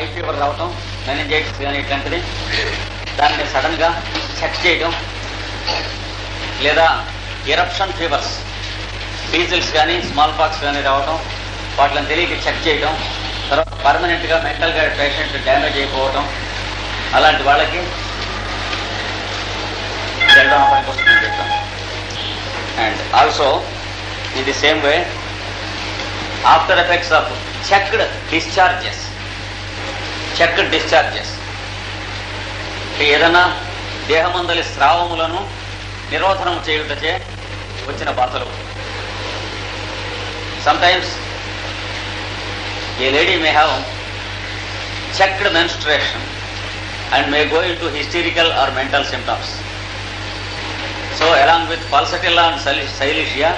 High fever రావటం meningitis కానీ ఇట్లాంటిది. దాన్ని సడన్గా చెక్ చేయడం లేదా ఎరప్షన్ ఫీవర్స్ డీజిల్స్ కానీ స్మాల్ పాక్స్ కానీ రావటం వాటిని తెలియక చెక్ చేయడం తర్వాత పర్మనెంట్గా మెంటల్గా పేషెంట్ డ్యామేజ్ అయిపోవటం అలాంటి వాళ్ళకి వెళ్ళడం పనికొస్తుందని and also in the same way after effects of checked discharges checked discharges. ఏదైనా దేహమందలి స్రావములను నిరోధనం చేయుటచే వచ్చిన బాధలు. Sometimes a lady may have checked menstruation and may go into hysterical or mental symptoms so along with pulsatilla and silicea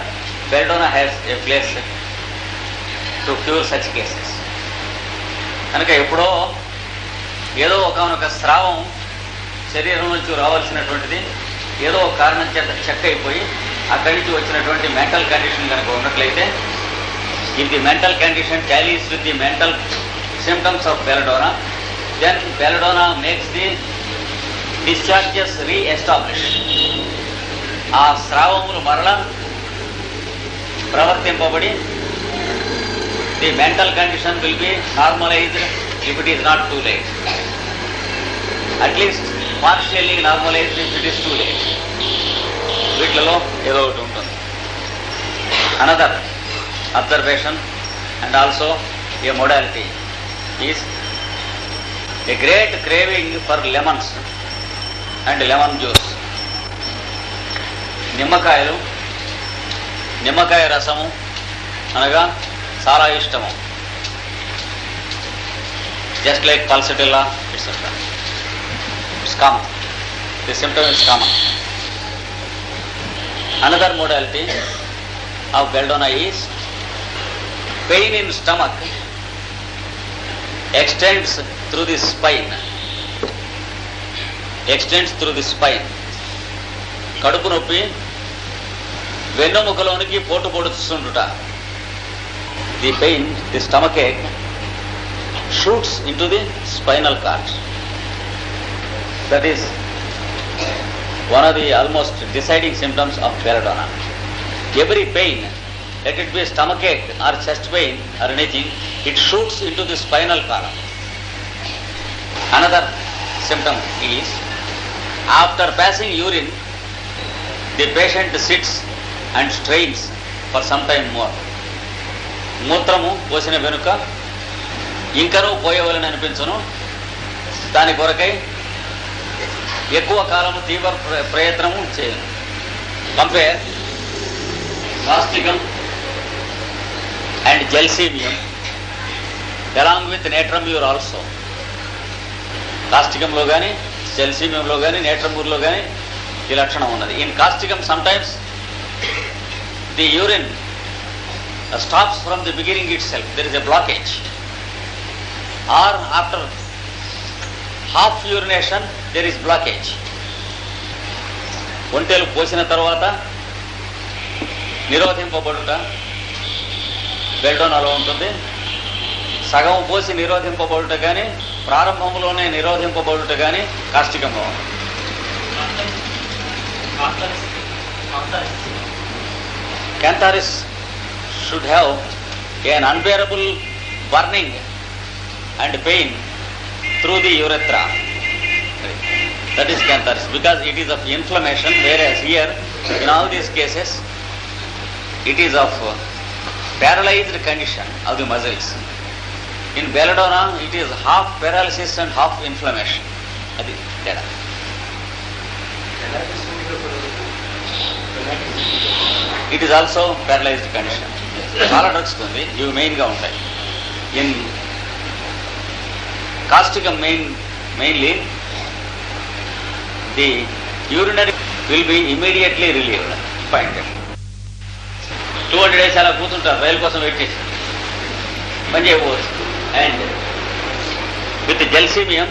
belladonna has a place to cure such cases కనుక ఎప్పుడో ఏదో ఒకనొక స్రావం శరీరం నుంచి రావాల్సినటువంటిది ఏదో ఒక కారణం చేత చెక్ అయిపోయి అక్కడి నుంచి వచ్చినటువంటి మెంటల్ కండిషన్ కనుక ఉన్నట్లయితే ఇది the mental condition tallies with the mental symptoms of belladonna then belladonna makes the discharges reestablish ఆ స్రావములు మరలా ప్రవర్తింపబడి the mental condition will be normalised if it is not too late at least partially normalise if it too late వీటిలలో ఏదో ఒకటి ఉంటుంది. Another observation and also a modality is a great craving for lemons and lemon juice నిమ్మకాయలు నిమ్మకాయ రసము అనగా చాలా ఇష్టము. Just like pulsatilla etcetera it's common the symptom is common another modality of belladonna is pain in stomach extends through the spine. Extends through the spine కడుపు నొప్పి వెన్నెముకలోనికి పోటు పొడుస్తుండుట. The pain the stomach ache shoots into the spinal cord that is one of the almost deciding symptoms of belladonna every pain let it be stomach ache or chest pain or anything, it shoots into the spinal column. Another symptom is after passing urine, the patient sits and strains for some time more. మూత్రము పోసిన వెనుక ఇంకనూ పోయేవాలని అనిపించను దాని కొరకై ఎక్కువ కాలము తీవ్ర ప్రయత్నము చేయను compare causticum and gelsemium along with natrum mur also. కాస్టికంలో కానీ జెల్సీమియంలో కానీ నేట్రమ్యూర్లో కానీ ఈ లక్షణం ఉన్నది. In causticum sometimes the urine stops from the beginning itself there is a blockage or after half urination there is blockage ఒంటెలు పోసిన తర్వాత నిరోధింపబడుట బెల్డోనాలో ఉంటుంది. సగం పోసి నిరోధింపబడుట కానీ ప్రారంభంలోనే నిరోధింపబడుట కానీ కాష్టికంలో cantharis should have an unbearable burning and pain through the urethra. That is cantharitis because it is of inflammation, whereas here, in all these cases, it is of paralyzed condition of the muscles. In belladonna, it is half paralysis and half inflammation. అది తేడా it is also paralysed condition చాలా drugs ఉంది ఇవి మెయిన్గా ఉంటాయి in causticum main mainly the urinary will be immediately relieved point two hundred days అలా కూర్చుంటారు రైలు కోసం వెయిట్ చేసి. పని చేయకపోవచ్చు. And with gelsemium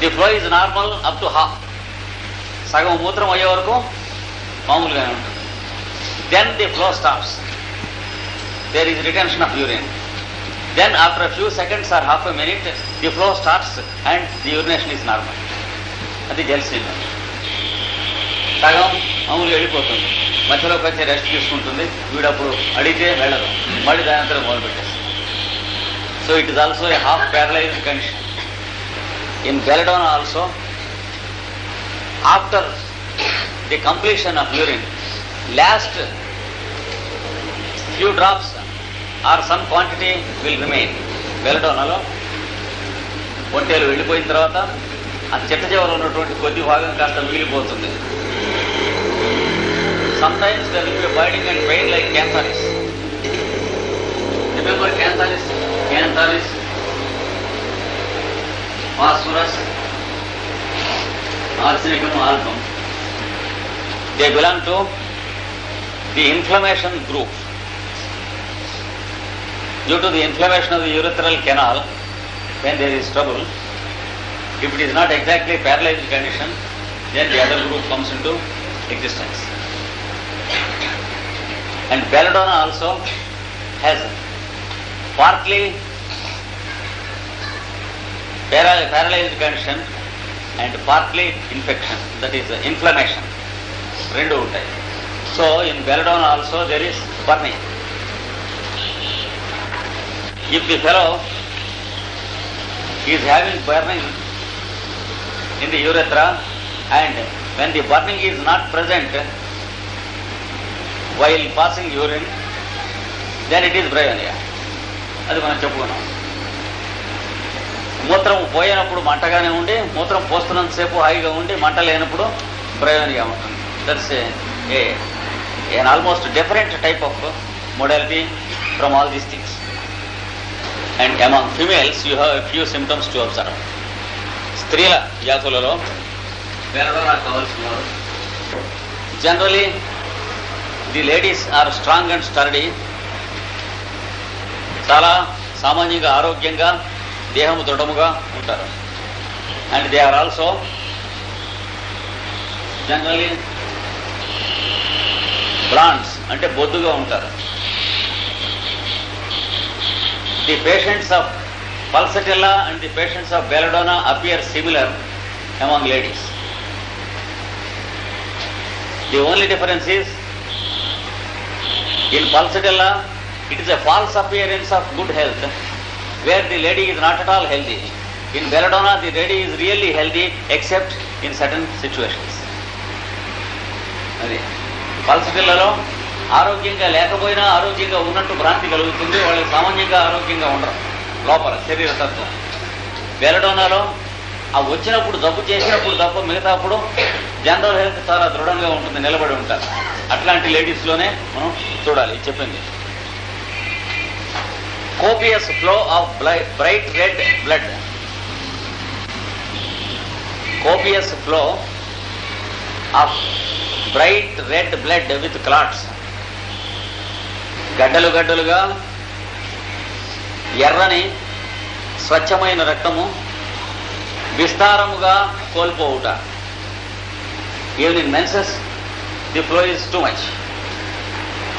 the flow is normal up to half సగం మూత్రం అయ్యే వరకు మామూలుగానే ఉంటుంది. Then the flow stops there is retention of urine Then after a few seconds or half a minute, the flow starts and the urination is normal. అది జలశీలం సగం మామూలుగా వెళ్ళిపోతుంది. మధ్యలోకి వచ్చి రెస్ట్ తీసుకుంటుంది. వీడప్పుడు అడిగితే వెళ్ళదు. మళ్ళీ దాని అంతా మొదలు పెట్టేస్తుంది. So it is also a half paralysed condition in belladonna also after the completion of urine last few drops or some quantity will remain. బెలడోనాలో ఒంటేలు వెళ్ళిపోయిన తర్వాత ఆ చిట్ట చివర ఉన్నటువంటి కొద్ది భాగం కాస్త మిగిలిపోతుంది. Sometimes there will be biting and pain like cantharis remember cantharis cantharis phosphorus arsenicum album they belong to the inflammation group due to the inflammation of the urethral canal when there is trouble if it is not exactly paralyzed condition then the other group comes into existence and belladonna also has partly paral- paralyzed condition and partly infection that is uh, inflammation రెండు ఉంటాయి so in belladonna also there is burning if the fellow is having burning in the urethra and when the burning is not present while passing urine, then it is bryonia. అది మనం చెప్పుకున్నాం మూత్రం పోయినప్పుడు మంటగానే ఉండి మూత్రం పోస్తున్నంతసేపు హాయిగా ఉండి మంట లేనప్పుడు బ్రయోనిగా ఉంటుంది that's a an almost different type of modality from all these things. And among females you have few symptoms to observe స్త్రీల జాతులలో కావాల్సిన generally the ladies are strong and sturdy చాలా సామాన్యంగా ఆరోగ్యంగా దేహము దృఢముగా ఉంటారు. And they are also generally brands అంటే బొద్దుగా ఉంటారు. The patients of pulsatilla and the patients of belladonna appear similar among ladies the only difference is in pulsatilla it is a false appearance of good health where the lady is not at all healthy in belladonna the lady is really healthy except in certain situations అది. పల్సటిల్లలో ఆరోగ్యంగా లేకపోయినా ఆరోగ్యంగా ఉన్నట్టు భ్రాంతి కలుగుతుంది. వాళ్ళు సామాన్యంగా ఆరోగ్యంగా ఉండరు. లోపల శరీర తత్వం. బెలడోనాలో ఆ వచ్చినప్పుడు జబ్బు చేసినప్పుడు తప్ప మిగతాప్పుడు జనరల్ హెల్త్ చాలా దృఢంగా ఉంటుంది నిలబడి ఉంటారు. అట్లాంటి లేడీస్లోనే మనం చూడాలి. చెప్పింది. Copious flow of bright red blood. Copious flow of bright red blood with clots. గడ్డలు గడ్డలుగా ఎర్రని స్వచ్ఛమైన రక్తము విస్తారముగా కోల్పోవుట. Even in menses the flow is too much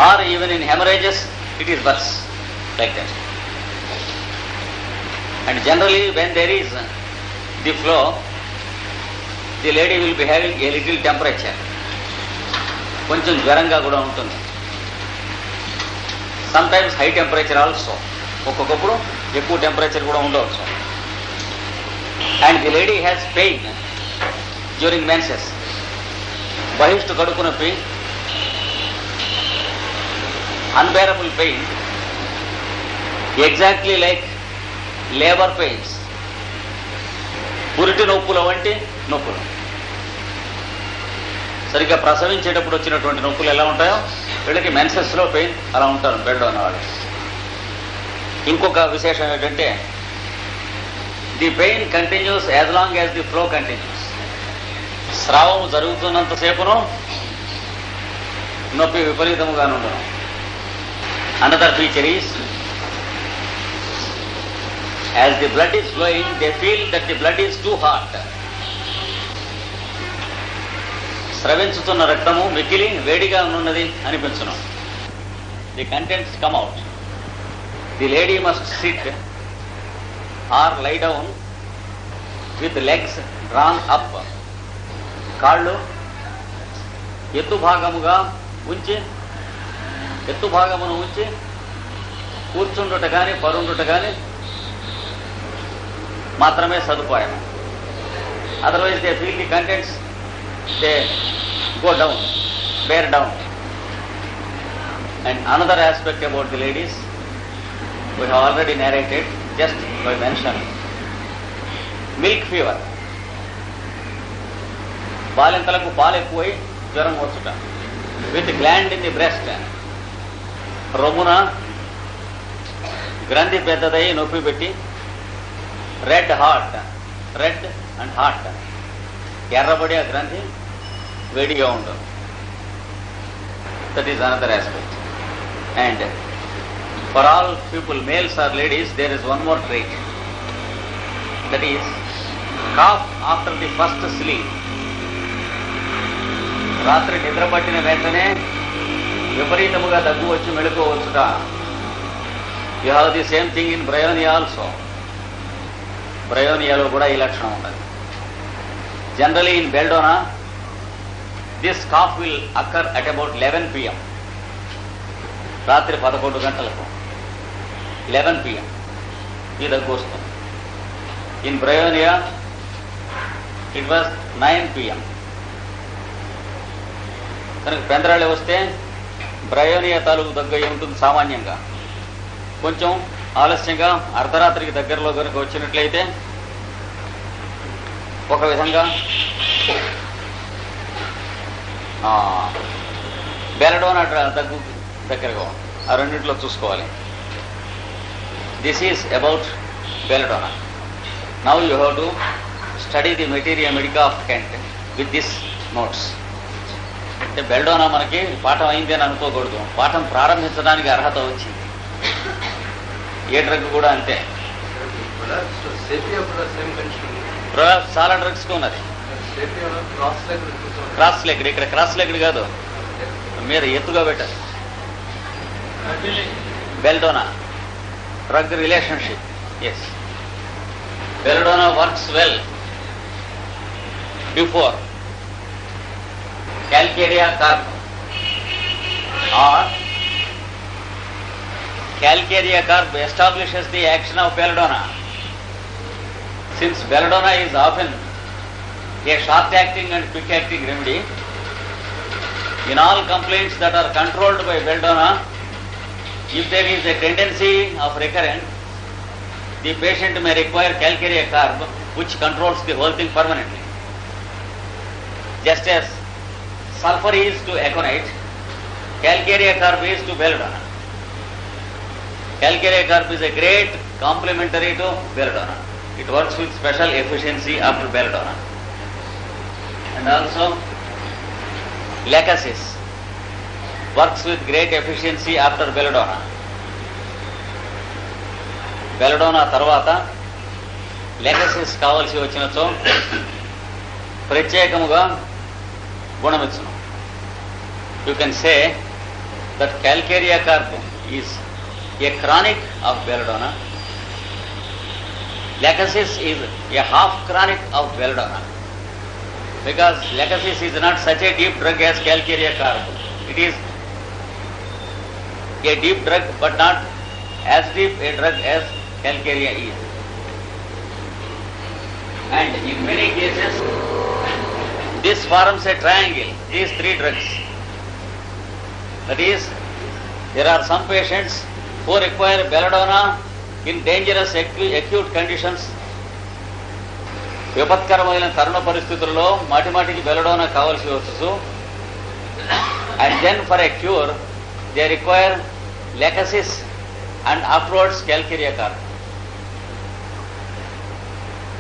or even in haemorrhages it is bursts like that and generally when there is the flow the lady will be having a little temperature కొంచెం జ్వరంగా కూడా ఉంటుంది. Sometimes high temperature also ఒక్కొక్కప్పుడు ఎక్కువ temperature కూడా ఉండవచ్చు. And the lady has pain during menses బహిష్టు కడుపు నొప్పి unbearable pain exactly like labour pains పురిటి నొప్పుల వంటి నొప్పులు. సరిగ్గా ప్రసవించేటప్పుడు వచ్చినటువంటి నొప్పులు ఎలా ఉంటాయో? వీళ్ళకి మెన్సెస్లో పెయిన్ అలా ఉంటారు బెడ్ ఉన్నవాళ్ళు ఇంకొక విశేషం ఏంటంటే the pain continues as long as the flow continues. స్రావం జరుగుతున్నంతసేపును నొప్పి విపరీతముగా ఉండడం another feature is as the blood is flowing they feel that the blood is too hot స్రవించుతున్న రక్తము మిక్కిలి వేడిగా ఉన్నది అనిపించును. The contents come out the lady must sit or lie down with legs legs up up. కాళ్ళు ఎత్తు భాగముగా ఉంచి ఎత్తు భాగమును ఉంచి కూర్చుండుట కానీ పరుండుట కానీ మాత్రమే సదుపాయం. Otherwise they feel the contents they go down bear down and another aspect about the ladies we have already narrated just by mention milk fever బాలింతలకు పాలు ఎక్కువై జ్వరం వచ్చుట. With gland in the breast రొమ్మున గ్రంథి పెద్దదై నొప్పి పెట్టి red hot red and hot ఎర్రబడి ఆ గ్రంథి వేడిగా ఉండదు that is another aspect and for all people males or ladies there is one more trait that is cough after the first sleep రాత్రి నిద్ర పట్టిన వెంటనే విపరీతముగా దగ్గు వచ్చి మెళుకోవచ్చుట you have the same thing in bryonia also బ్రయోనియాలో కూడా ఈ లక్షణం ఉన్నది generally in belladonna this cough will occur at about eleven PM రాత్రి పదకొండు గంటలకు లెవెన్ పిఎం ఈ దగ్గు వస్తుంది in bryonia it was nine PM కనుక పెందరాళి వస్తే బ్రయోనియా తాలూకు దగ్గర ఉంటుంది సామాన్యంగా. కొంచెం ఆలస్యంగా అర్ధరాత్రికి దగ్గరలో కనుక వచ్చినట్లయితే ఒక విధంగా. బెలడోనా దగ్గు దగ్గరగా ఉంది. ఆ రెండింటిలో చూసుకోవాలి. This is about belladonna now you have to study the materia medica of Kent with this notes అంటే బెల్డోనా మనకి పాఠం అయింది అని అనుకోకూడదు. పాఠం ప్రారంభించడానికి అర్హత వచ్చింది. ఏ డ్రగ్ కూడా అంతే. చాలా డ్రగ్స్ ఉన్నది. క్రాస్ లెగ్డ్ ఇక్కడ క్రాస్ లెగ్డ్ కాదు. మీరు ఎత్తుగా పెట్టారు belladonna drug relationship is belladonna works well before calcarea carb or calcarea carb establishes the action of belladonna Since belladonna is often a short acting and quick acting remedy, in all complaints that are controlled by belladonna, if there is a tendency of recurrence, the patient may require calcarea carb which controls the whole thing permanently. Just as sulfur is to aconite, calcarea carb is to belladonna. Calcarea carb is a great complementary to belladonna. It works with special efficiency after belladonna. And also, lacasis works with great efficiency after belladonna. Belladonna తర్వాత lachesis కావలసి వచ్చినచో ప్రత్యేకముగా గుణమిచ్చును you can say that calcarea carb is a chronic of belladonna Lachesis is a half chronic of Veldona. Because lachesis is not such a deep drug as calcarea carbo. It is a deep drug but not as deep a drug as calcarea is. And in many cases, this forms a triangle, these three drugs. That is, there are some patients who require belladonna in dangerous acute conditions. విపత్కరమైన తరుణ పరిస్థితుల్లో మాటిమాటికి వెళ్ళడం కావాల్సి వచ్చు and then for a cure they require lachesis and afterwards calcarea carb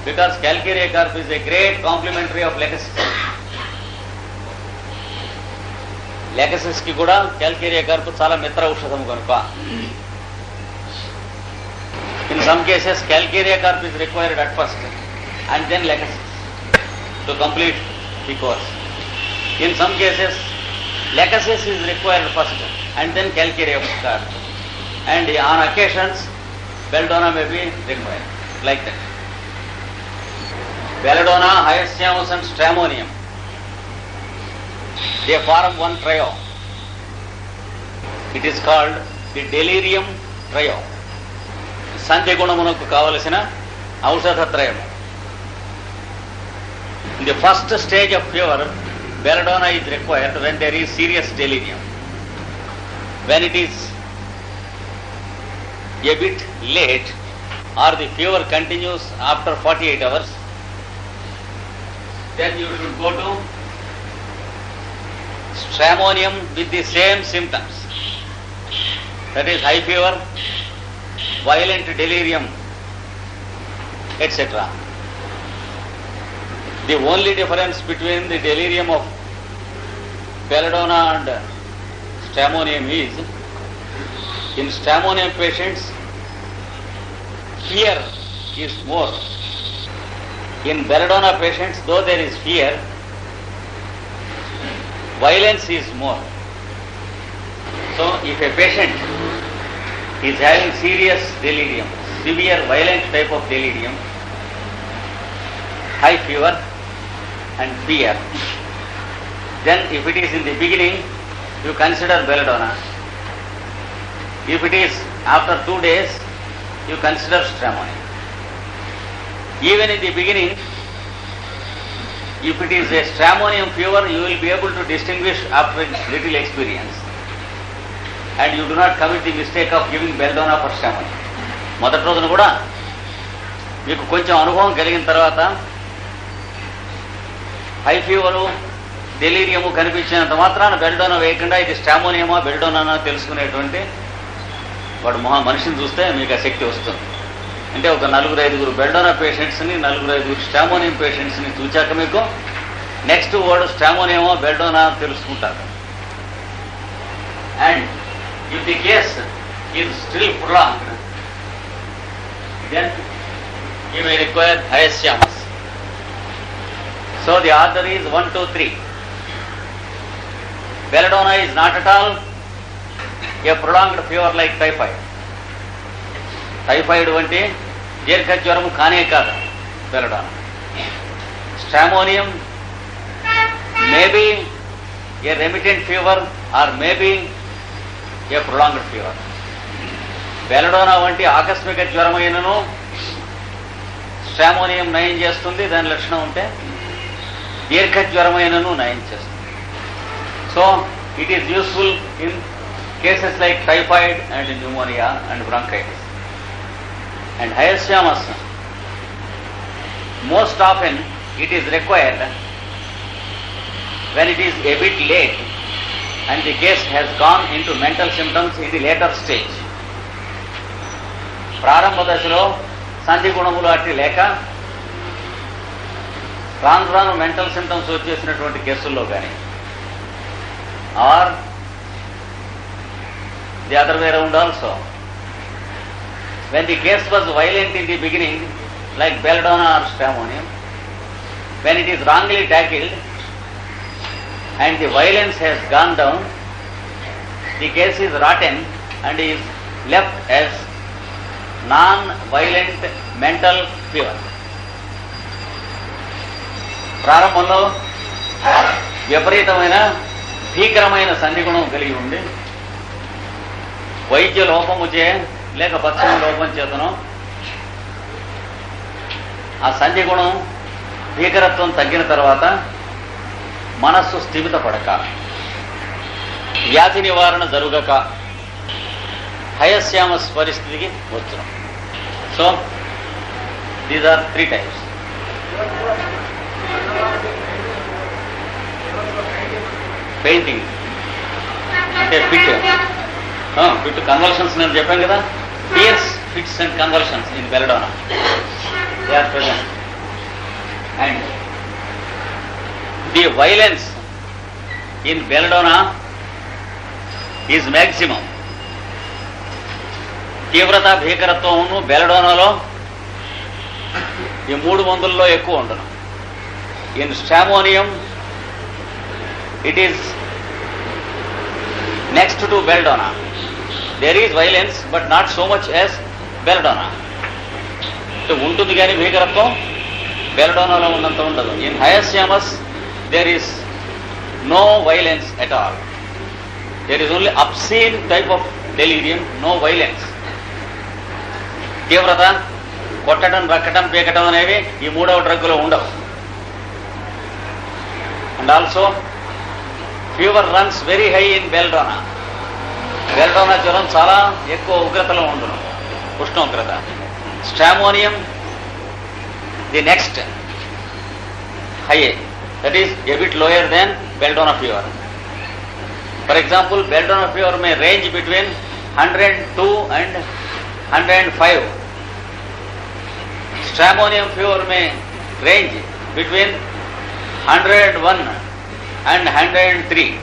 because calcarea carb is a great complementary of lachesis లెకసిస్కి కూడా calcarea carb చాలా మిత్ర ఔషధం కనుక. Some cases cases carp is required at first and then then to complete complete the course in some cases lachesis is required first and then calcarea and on occasions belladonna may be required, like that. Belladonna, hyoscyamus and stramonium. They form one trio. It is called the delirium trio. సంధ్య గుణమునకు కావలసిన ఔషధ త్రయము In the first stage of fever, belladonna is required when there is serious delirium. When is a bit late or the fever continues after 48 hours, then you should go to stramonium with the same symptoms. That is high fever, violent delirium, etc. The only difference between the delirium of belladonna and stramonium is in stramonium patients fear is more. In belladonna patients, though there is fear, violence is more. So if a patient is having serious delirium, severe violent type of delirium, high fever and fear, then if it is in the beginning, you consider belladonna. If it is after two days, you consider stramonium. Even in the beginning, if it is a stramonium fever, you will be able to distinguish after little experience. And you do not commit the mistake of giving belladonna for stramonium. మొదటి రోజున కూడా మీకు కొంచెం అనుభవం కలిగిన తర్వాత high fever డెలీరియము కనిపించినంత మాత్రాన బెల్డోనా వేయకుండా ఇది స్టామోనియమా బెల్డోనా తెలుసుకునేటువంటి వాడు మహా మనిషిని చూస్తే మీకు ఆ శక్తి వస్తుంది అంటే ఒక నలుగురు ఐదుగురు బెల్డోనా పేషెంట్స్ని నలుగురు ఐదుగురు స్టామోనియం పేషెంట్స్ని చూచాక మీకు నెక్స్ట్ వాడు స్టామోనియమో బెల్డోనా తెలుసుకుంటారు and If the case is still prolonged, then you may require hyoscyamus So the order is 1, 2, 3. Belladonna is not at all a prolonged fever like typhoid. Typhoid వంటి దీర్ఘ జ్వరము కానే కాదు belladonna stramonium maybe a remittent fever or maybe a prolonged fever belladonna వంటి ఆకస్మిక జ్వరమైనను stramonium నయం చేస్తుంది దాని లక్షణం ఉంటే దీర్ఘ జ్వరమైనను నయం చేస్తుంది. So it is useful in cases like typhoid and pneumonia and bronchitis and hyoscyamus most often it is required when it is a bit and the case has gone into mental symptoms in the later stage. ప్రారంభ దశలో సంధి గుణములు అట్టి లేక రాను రాను mental symptoms వచ్చేసినటువంటి కేసుల్లో కానీ or the other way round also when the case was violent in the beginning like belladonna or stramonium when it is wrongly tackled and the violence has gone down, the case is rotten and is left as non-violent mental fever. ప్రారంభంలో విపరీతమైన భీకరమైన సంధిగుణం కలిగి ఉండి వైద్య లోపము చే లేక పశ్చిమ లోపం చేతను ఆ సంధిగుణం భీకరత్వం తగ్గిన తర్వాత మనస్సు స్థిమిత పడక వ్యాధి నివారణ జరుగక హయస్యామస్ పరిస్థితికి వచ్చును so these are three types painting అంటే ఫిట్ ఫిట్ కన్వల్షన్స్ నేను చెప్పాను కదా? Fierce fits and convulsions in belladonna they are present and the violence in belladonna is maximum తీవ్రత భీకరత్వం బెలడోనాలో ఈ మూడు మందుల్లో ఎక్కువ ఉండను. In stramonium it is next to belladonna. There is violence but not so much as belladonna. ఉంటుంది కానీ భీకరత్వం బెల్డోనాలో ఉన్నంత ఉండదు. In hyoscyamus there is no violence at all there is only obscene type of delirium no violence తీవ్రత కొట్టడం రక్కటం పీకటం అనేవి ఈ మూడవ డ్రగ్లో ఉండవు. And also fever runs very high in belladonna belladonna జ్వరం చాలా ఎక్కువ ఉగ్రతలో ఉండును. ఉష్ణోగ్రత. Stramonium the next high that is a bit lower than Belladonna fever. For example, Belladonna fever may range between 102 and 105. Stramonium fever may range between 101 and 103.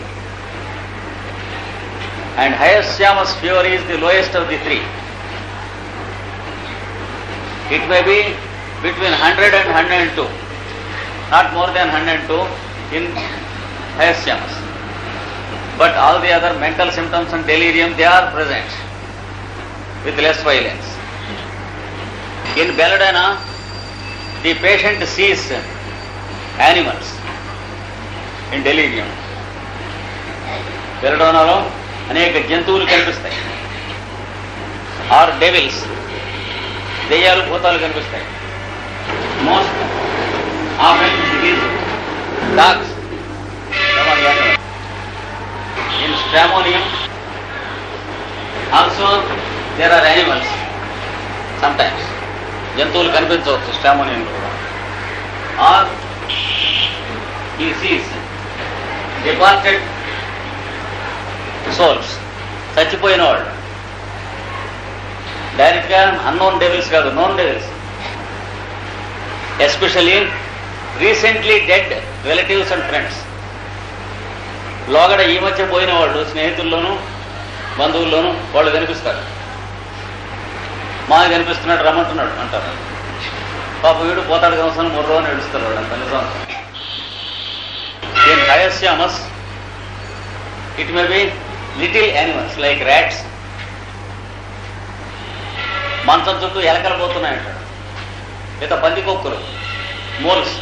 And Hyoscyamus fever is the lowest of the three. It may be between 100 and 102. not more than 102 in highest jhamas. But all the other mental symptoms and delirium, they are present with less violence. In Belladonna, the patient sees animals in delirium. బెలడోనాలో అనేక జంతువులు కనిపిస్తాయి or devils దెయ్యాలు భూతాలు కనిపిస్తాయి dogs in stramonium. Also there are animals. Sometimes. జంతువులు కనిపించవచ్చు స్ట్రామోనియంలో కూడా. ఆర్ ఈ డిపార్టెడ్ సోల్స్ చచ్చిపోయిన వాళ్ళు. డైరెక్ట్గా అన్నోన్ డెవిల్స్ కాదు known devils especially recently dead relatives and friends. లోగడ ఈ మధ్య పోయిన వాళ్ళు స్నేహితుల్లోనూ బంధువుల్లోనూ వాళ్ళు కనిపిస్తారు. మాకు కనిపిస్తున్నాడు రమ్మంటున్నాడు అంటారు. పాప వీడు పోతాడు కవసం ముర్రో అని నడుస్తారు వాళ్ళు అంత నిజం in hyoscyamus it may be little animals like rats మంచం చుట్టూ ఎలకలు పోతున్నాయంట. అంటాడు లేదా పందికొక్కులు moles.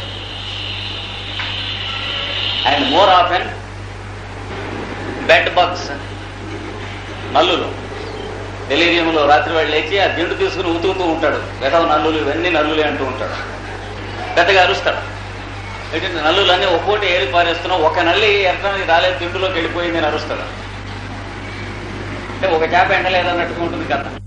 And more often bed bugs నల్లులు. డెలీరియంలో రాత్రి వాళ్ళు లేచి ఆ దిండు తీసుకుని ఉతుకుతూ ఉంటాడు. వెధవ నల్లులు ఇవన్నీ నల్లులే అంటూ ఉంటాడు. పెద్దగా అరుస్తాడు. ఏంటంటే నల్లులన్నీ ఒక్కోటి ఏరి పారేస్తున్నావు ఒక నల్లి ఎక్కడానికి రాలేదు దిండులోకి వెళ్ళిపోయింది అని అరుస్తాడు అంటే ఒక చేప ఎండలేదన్నట్టుకుంటుంది ఉంటుంది